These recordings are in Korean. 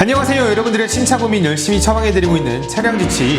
안녕하세요 여러분들의 신차 고민 열심히 처방해드리고 있는 차량주치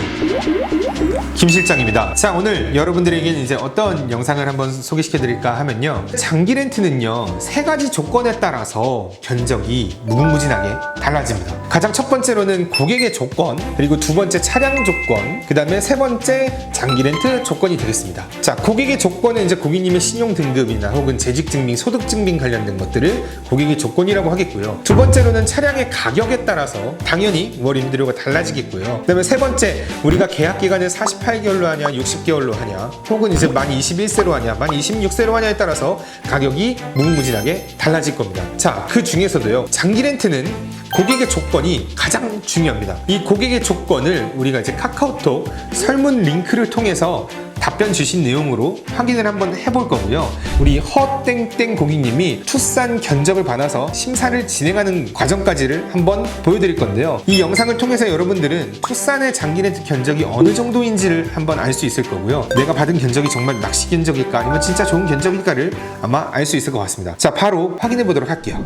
김 실장입니다. 자 오늘 여러분들에게는 이제 어떤 영상을 한번 소개시켜드릴까 하면요. 장기 렌트는요 세 가지 조건에 따라서 견적이 무궁무진하게 달라집니다. 가장 첫 번째로는 고객의 조건 그리고 두 번째 차량 조건 그 다음에 세 번째 장기 렌트 조건이 되겠습니다. 자 고객의 조건은 이제 고객님의 신용 등급이나 혹은 재직 증빙 소득 증빙 관련된 것들을 고객의 조건이라고 하겠고요. 두 번째로는 차량의 가격에 따라 서 당연히 월 임대료가 달라지겠고요. 그 다음에 세 번째 우리가 계약 기간을 48개월로 하냐 60개월로 하냐 혹은 이제 만 21세로 하냐 만 26세로 하냐에 따라서 가격이 무궁무진하게 달라질 겁니다. 자 그 중에서도요 장기 렌트는 고객의 조건이 가장 중요합니다. 이 고객의 조건을 우리가 이제 카카오톡 설문 링크를 통해서 답변 주신 내용으로 확인을 한번 해볼 거고요. 우리 허땡땡 고객님이 투싼 견적을 받아서 심사를 진행하는 과정까지를 한번 보여드릴 건데요. 이 영상을 통해서 여러분들은 투싼의 장기 렌트 견적이 어느 정도인지를 한번 알 수 있을 거고요. 내가 받은 견적이 정말 낚시 견적일까 아니면 진짜 좋은 견적일까를 아마 알 수 있을 것 같습니다. 자, 바로 확인해 보도록 할게요.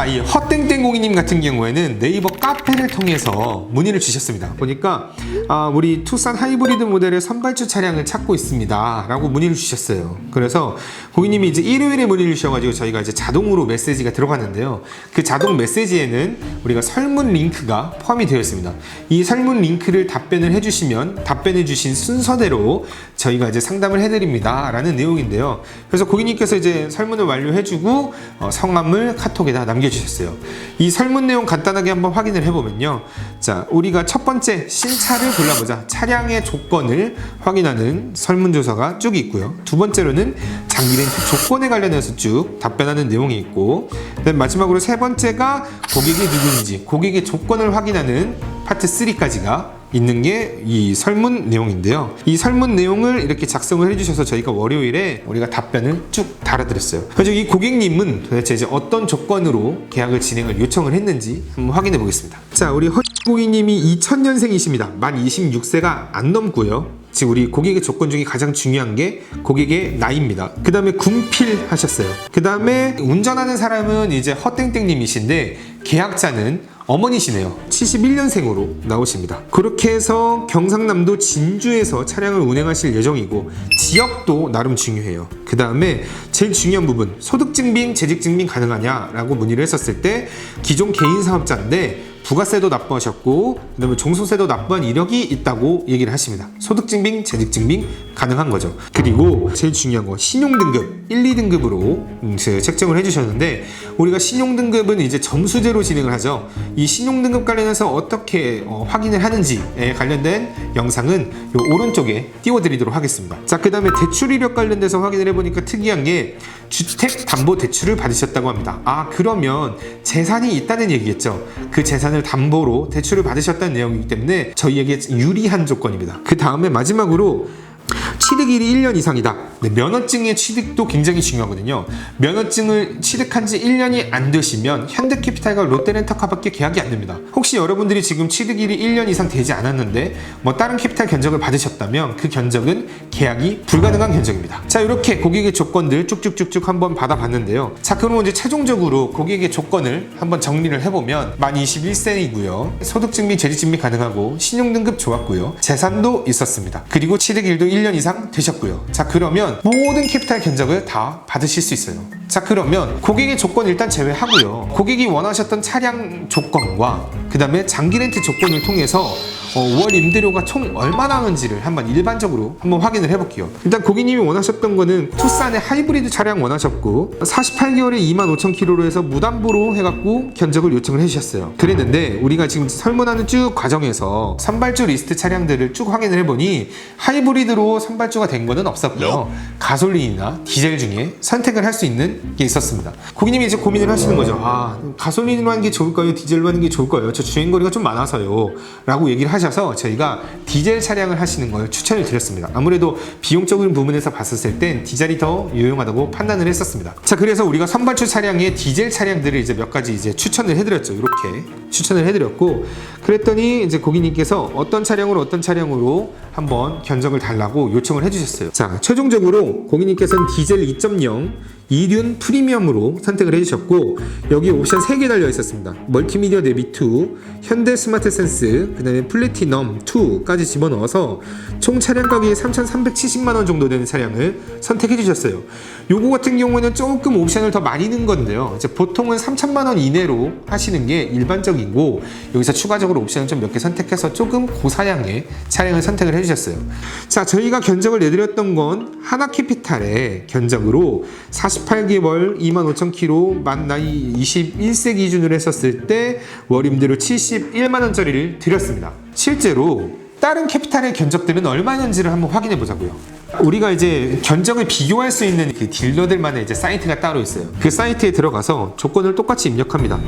자, 이 헛땡땡 공이님 같은 경우에는 네이버 카페를 통해서 문의를 주셨습니다. 보니까 아, 우리 투싼 하이브리드 모델의 선발주 차량을 찾고 있습니다.라고 문의를 주셨어요. 그래서 고객님이 이제 일요일에 문의를 주셔가지고 저희가 이제 자동으로 메시지가 들어갔는데요. 그 자동 메시지에는 우리가 설문 링크가 포함이 되어 있습니다. 이 설문 링크를 답변을 해주시면 답변해 주신 순서대로 저희가 이제 상담을 해드립니다.라는 내용인데요. 그래서 고객님께서 이제 설문을 완료해주고 어, 성함을 카톡에다 남겨주셨 어요. 이 설문 내용 간단하게 한번 확인을 해보면요. 자, 우리가 첫 번째 신차를 골라보자. 차량의 조건을 확인하는 설문조사가 쭉 있고요. 두 번째로는 장기 렌트 조건에 관련해서 쭉 답변하는 내용이 있고, 그다음 마지막으로 세 번째가 고객이 누구인지, 고객의 조건을 확인하는 파트 3까지가 있는 게 이 설문 내용인데요. 이 설문 내용을 이렇게 작성을 해주셔서 저희가 월요일에 우리가 답변을 쭉 달아드렸어요. 그래서 이 고객님은 도대체 이제 어떤 조건으로 계약을 진행을 요청을 했는지 한번 확인해 보겠습니다. 자, 우리 허 고객님이 2000년생이십니다. 만 26세가 안 넘고요. 지금 우리 고객의 조건 중에 가장 중요한 게 고객의 나이입니다. 그 다음에 군필 하셨어요. 그 다음에 운전하는 사람은 이제 허땡땡님이신데 계약자는 어머니시네요. 71년생으로 나오십니다. 그렇게 해서 경상남도 진주에서 차량을 운행하실 예정이고 지역도 나름 중요해요. 그 다음에 제일 중요한 부분 소득증빙, 재직증빙 가능하냐라고 문의를 했었을 때 기존 개인 사업자인데 부가세도 납부하셨고 그다음에 종소세도 납부한 이력이 있다고 얘기를 하십니다. 소득 증빙, 재직 증빙 가능한 거죠. 그리고 제일 중요한 거 신용 등급 1, 2등급으로 책정을 해 주셨는데 우리가 신용 등급은 이제 점수제로 진행을 하죠. 이 신용 등급 관련해서 어떻게 어, 확인을 하는지에 관련된 영상은 요 오른쪽에 띄워 드리도록 하겠습니다. 자, 그 다음에 대출 이력 관련돼서 확인을 해 보니까 특이한 게 주택 담보 대출을 받으셨다고 합니다. 아, 그러면 재산이 있다는 얘기겠죠. 그 재산을 담보로 대출을 받으셨다는 내용이기 때문에 저희에게 유리한 조건입니다. 그 다음에 마지막으로 취득일이 1년 이상이다. 네, 면허증의 취득도 굉장히 중요하거든요. 면허증을 취득한 지 1년이 안 되시면 현대캐피탈과 롯데렌터카밖에 계약이 안 됩니다. 혹시 여러분들이 지금 취득일이 1년 이상 되지 않았는데 뭐 다른 캐피탈 견적을 받으셨다면 그 견적은 계약이 불가능한 견적입니다. 자 이렇게 고객의 조건들 쭉쭉쭉쭉 한번 받아봤는데요. 자 그러면 이제 최종적으로 고객의 조건을 한번 정리를 해보면 만 21세이고요. 소득증빙, 재직증빙 가능하고 신용등급 좋았고요. 재산도 있었습니다. 그리고 취득일도 1년 이상 되셨고요. 자 그러면 모든 캐피탈 견적을 다 받으실 수 있어요. 자 그러면 고객의 조건 일단 제외하고요. 고객이 원하셨던 차량 조건과 그 다음에 장기 렌트 조건을 통해서 어, 월 임대료가 총 얼마나 하는지를 한번 일반적으로 한번 확인을 해볼게요. 일단 고객님이 원하셨던 거는 투싼의 하이브리드 차량 원하셨고 48개월에 2만 5천 킬로로 해서 무담보로 해갖고 견적을 요청을 해주셨어요. 그랬는데 우리가 지금 설문하는 쭉 과정에서 선발주 리스트 차량들을 쭉 확인을 해보니 하이브리드로 선발주가 된 거는 없었고요. 가솔린이나 디젤 중에 선택을 할 수 있는 게 있었습니다. 고객님이 이제 고민을 하시는 거죠. 아 가솔린으로 하는 게 좋을까요? 디젤로 하는 게 좋을까요? 저 주행거리가 좀 많아서요. 라고 얘기를 하 셔서 저희가 디젤 차량을 하시는 걸 추천을 드렸습니다. 아무래도 비용적인 부분에서 봤었을 땐 디젤이 더 유용하다고 판단을 했었습니다. 자, 그래서 우리가 선발주 차량의 디젤 차량들을 이제 몇 가지 이제 추천을 해드렸죠. 이렇게 추천을 해드렸고, 그랬더니 이제 고객님께서 어떤 차량으로 어떤 차량으로 한번 견적을 달라고 요청을 해주셨어요. 자, 최종적으로 고객님께서는 디젤 2.0 이륜 프리미엄으로 선택을 해주셨고 여기 옵션 3개 달려 있었습니다. 멀티미디어 내비 2, 현대 스마트 센스, 그 다음에 플래티넘 2까지 집어넣어서 총 차량 가격이 3,370만 원 정도 되는 차량을 선택해 주셨어요. 요거 같은 경우에는 조금 옵션을 더 많이 넣은 건데요. 이제 보통은 3천만 원 이내로 하시는 게 일반적이고 여기서 추가적으로 옵션을 좀 몇 개 선택해서 조금 고사양의 차량을 선택을 해주셨어요. 자, 저희가 견적을 내드렸던 건 하나캐피탈의 견적으로 48개월 25,000km 만 나이 21세 기준으로 했었을 때 월임대로 71만 원짜리를 드렸습니다. 실제로 다른 캐피탈의 견적들은 얼마였는지를 한번 확인해 보자고요. 우리가 이제 견적을 비교할 수 있는 그 딜러들만의 이제 사이트가 따로 있어요. 그 사이트에 들어가서 조건을 똑같이 입력합니다.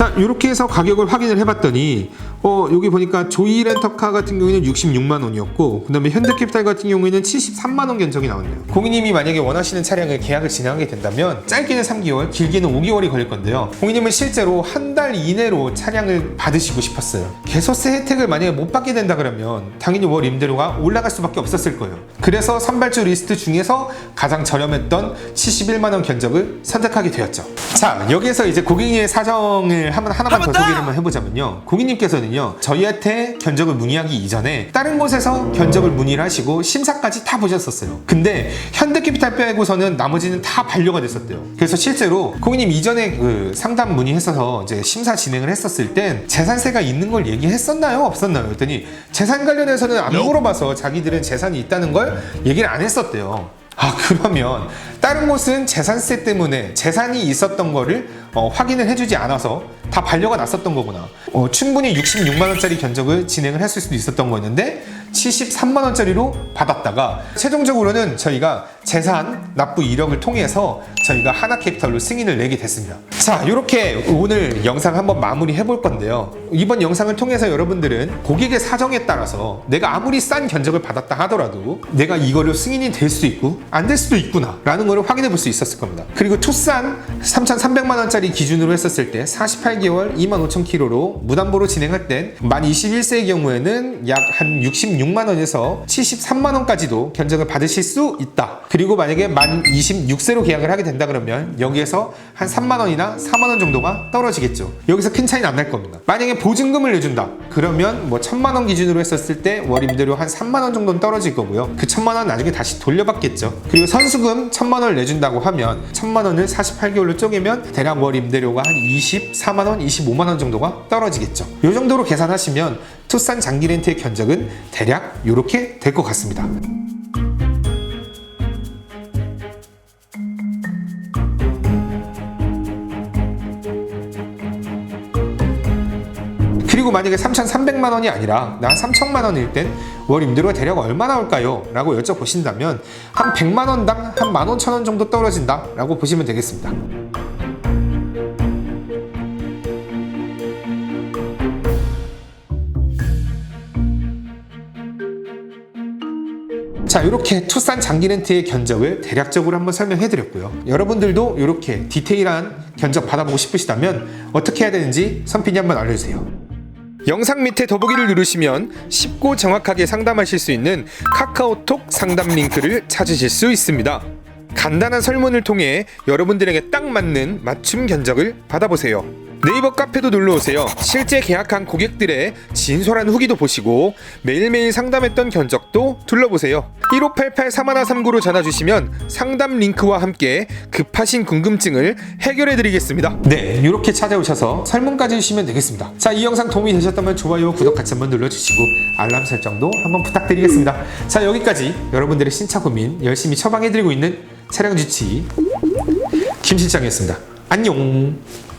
자, 이렇게 해서 가격을 확인을 해봤더니 어, 여기 보니까 조이 렌터카 같은 경우에는 66만 원이었고 그다음에 현대캐피탈 같은 경우에는 73만 원 견적이 나왔네요. 고객님이 만약에 원하시는 차량을 계약을 진행하게 된다면 짧게는 3개월, 길게는 5개월이 걸릴 건데요. 고객님은 실제로 한 달 이내로 차량을 받으시고 싶었어요. 개소세 혜택을 만약에 못 받게 된다 그러면 당연히 월 임대료가 올라갈 수밖에 없었을 거예요. 그래서 선발주 리스트 중에서 가장 저렴했던 71만 원 견적을 선택하게 되었죠. 자, 여기에서 이제 고객님의 사정을 한번 하나만 더 소개를 한번 해보자면요. 고객님께서는 요, 저희한테 견적을 문의하기 이전에 다른 곳에서 견적을 문의를 하시고 심사까지 다 보셨었어요. 근데 현대캐피탈 빼고서는 나머지는 다 반려가 됐었대요. 그래서 실제로 고객님 이전에 그 상담 문의했어서 이제 심사 진행을 했었을 땐 재산세가 있는 걸 얘기했었나요? 없었나요? 그랬더니 재산 관련해서는 안 물어봐서 자기들은 재산이 있다는 걸 얘기를 안 했었대요. 아 그러면 다른 곳은 재산세 때문에 재산이 있었던 거를 어, 확인을 해주지 않아서 다 반려가 났었던 거구나. 어, 충분히 66만 원짜리 견적을 진행을 했을 수도 있었던 거였는데 73만 원짜리로 받았다가 최종적으로는 저희가 재산 납부 이력을 통해서 저희가 하나 캐피탈로 승인을 내게 됐습니다. 자, 이렇게 오늘 영상 한번 마무리 해 볼 건데요. 이번 영상을 통해서 여러분들은 고객의 사정에 따라서 내가 아무리 싼 견적을 받았다 하더라도 내가 이거를 승인이 될 수도 있고 안 될 수도 있구나 라는 거를 확인해 볼 수 있었을 겁니다. 그리고 투싼 3,300만 원짜리 기준으로 했었을 때 48개월 25,000km로 무담보로 진행할 땐 만 21세의 경우에는 약 한 66만 원에서 73만 원까지도 견적을 받으실 수 있다. 그리고 만약에 만 26세로 계약을 하게 된다 그러면 여기에서 한 3만 원이나 4만 원 정도가 떨어지겠죠. 여기서 큰 차이는 안 날 겁니다. 만약에 보증금을 내준다. 그러면 뭐 천만 원 기준으로 했었을 때 월 임대료 한 3만 원 정도는 떨어질 거고요. 그 천만 원 나중에 다시 돌려받겠죠. 그리고 선수금 천만 원을 내준다고 하면 천만 원을 48개월로 쪼개면 대략 월 임대료가 한 24만 원, 25만 원 정도가 떨어지겠죠. 이 정도로 계산하시면 투싼 장기 렌트의 견적은 대략 이렇게 될 것 같습니다. 그리고 만약에 3,300만 원이 아니라 나 3천만 원일 땐 월 임대료가 대략 얼마 나올까요? 라고 여쭤보신다면 한 100만 원당 한 15,000원 정도 떨어진다 라고 보시면 되겠습니다. 자, 이렇게 투싼 장기 렌트의 견적을 대략적으로 한번 설명해 드렸고요. 여러분들도 이렇게 디테일한 견적 받아보고 싶으시다면 어떻게 해야 되는지 선핀이 한번 알려주세요. 영상 밑에 더보기를 누르시면 쉽고 정확하게 상담하실 수 있는 카카오톡 상담 링크를 찾으실 수 있습니다. 간단한 설문을 통해 여러분들에게 딱 맞는 맞춤 견적을 받아보세요. 네이버 카페도 놀러 오세요. 실제 계약한 고객들의 진솔한 후기도 보시고 매일매일 상담했던 견적도 둘러보세요. 1588-3139로 전화 주시면 상담 링크와 함께 급하신 궁금증을 해결해 드리겠습니다. 네, 이렇게 찾아오셔서 설문까지 주시면 되겠습니다. 자, 이 영상 도움이 되셨다면 좋아요, 구독 같이 한번 눌러주시고 알람 설정도 한번 부탁드리겠습니다. 자, 여기까지 여러분들의 신차 고민 열심히 처방해 드리고 있는 차량 주치 김 실장이었습니다. 안녕.